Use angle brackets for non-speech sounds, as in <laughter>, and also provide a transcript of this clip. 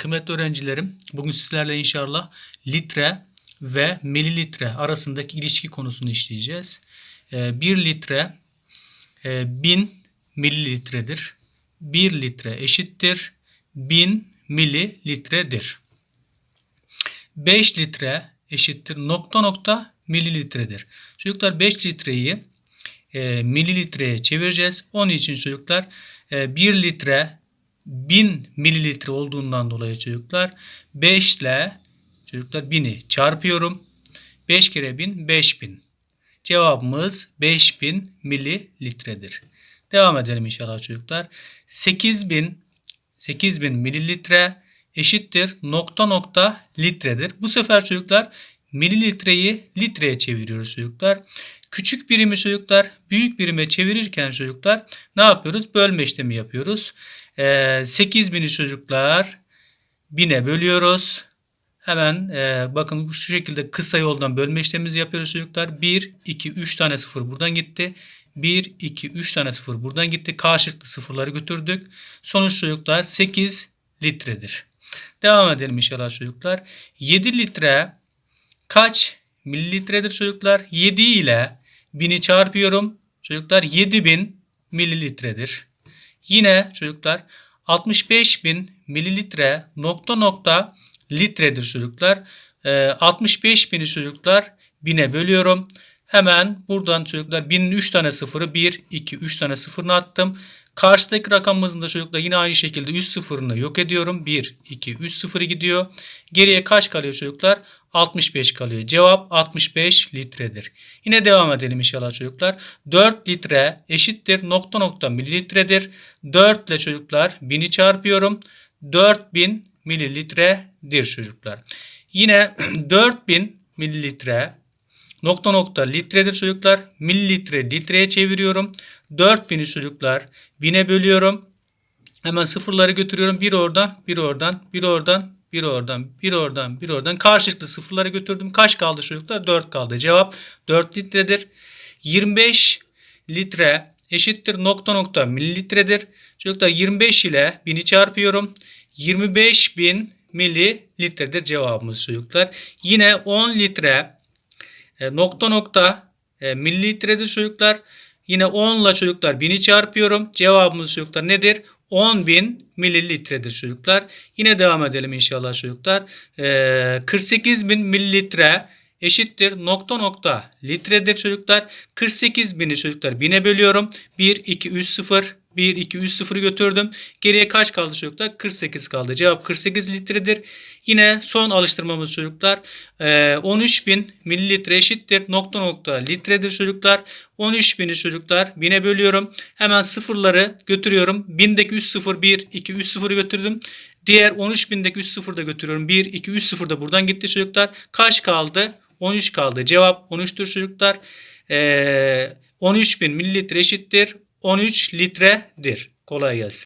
kıymetli öğrencilerim, bugün sizlerle inşallah litre ve mililitre arasındaki ilişki konusunu işleyeceğiz. 1 litre e, 1000 mililitredir. 1 litre eşittir 1000 mililitredir. 5 litre eşittir nokta nokta mililitredir. Çocuklar 5 litreyi e, mililitreye çevireceğiz. Onun için çocuklar e, 1 litre 1000 mililitre olduğundan dolayı çocuklar 5 ile çocuklar 1000'i çarpıyorum. 5 kere 1000 5000. Cevabımız 5000 mililitredir. Devam edelim inşallah çocuklar. 8000 8000 mililitre eşittir nokta nokta litredir. Bu sefer çocuklar mililitreyi litreye çeviriyoruz çocuklar. Küçük birimi çocuklar büyük birime çevirirken çocuklar ne yapıyoruz? Bölme işlemi yapıyoruz. Ee, 8000'i çocuklar 1000'e bölüyoruz. Hemen e, bakın şu şekilde kısa yoldan bölme işlemimizi yapıyoruz çocuklar. 1, 2, 3 tane sıfır buradan gitti. 1, 2, 3 tane sıfır buradan gitti. Karşılıklı sıfırları götürdük. Sonuç çocuklar 8 litredir. Devam edelim inşallah çocuklar. 7 litre kaç mililitredir çocuklar? 7 ile 1000'i çarpıyorum. Çocuklar 7000 mililitredir. Yine çocuklar 65.000 mililitre nokta nokta litredir çocuklar. Ee, 65.000'i çocuklar 1000'e bölüyorum. Hemen buradan çocuklar 1000'in 3 tane sıfırı 1, 2, 3 tane sıfırını attım. Karşıdaki rakamımızın da çocuklar yine aynı şekilde üst sıfırını yok ediyorum. 1, 2, 3 sıfırı gidiyor. Geriye kaç kalıyor çocuklar? 65 kalıyor. Cevap 65 litredir. Yine devam edelim inşallah çocuklar. 4 litre eşittir nokta nokta mililitredir. 4 ile çocuklar 1000'i çarpıyorum. 4000 mililitredir çocuklar. Yine <clears throat> 4000 mililitre nokta nokta litredir çocuklar. Mililitre litreye çeviriyorum. 4000'i çocuklar 1000'e bölüyorum. Hemen sıfırları götürüyorum. Bir oradan, bir oradan, bir oradan, bir oradan, bir oradan, bir oradan. Karşılıklı sıfırları götürdüm. Kaç kaldı çocuklar? 4 kaldı. Cevap 4 litredir. 25 litre eşittir nokta nokta mililitredir. Çocuklar 25 ile 1000'i çarpıyorum. 25 bin mililitredir cevabımız çocuklar. Yine 10 litre e, nokta nokta e, mililitredir çocuklar. Yine 10 ile çocuklar 1000'i çarpıyorum. Cevabımız çocuklar nedir? 10.000 mililitredir çocuklar. Yine devam edelim inşallah çocuklar. Ee, 48.000 mililitre eşittir nokta nokta litredir çocuklar. 48.000'i çocuklar 1000'e bölüyorum. 1, 2, 3, 0. 1, 2, 3, 0'ı götürdüm. Geriye kaç kaldı çocuklar? 48 kaldı. Cevap 48 litredir. Yine son alıştırmamız çocuklar. Ee, 13.000 mililitre eşittir. Nokta nokta litredir çocuklar. 13.000'i çocuklar 1000'e bölüyorum. Hemen sıfırları götürüyorum. 1000'deki 3 sıfır 1, 2, 3 sıfırı götürdüm. Diğer 13.000'deki 3 sıfır da götürüyorum. 1, 2, 3 sıfır da buradan gitti çocuklar. Kaç kaldı? 13 kaldı. Cevap 13'tür çocuklar. Ee, 13.000 mililitre eşittir 13 litredir. Kolay gelsin.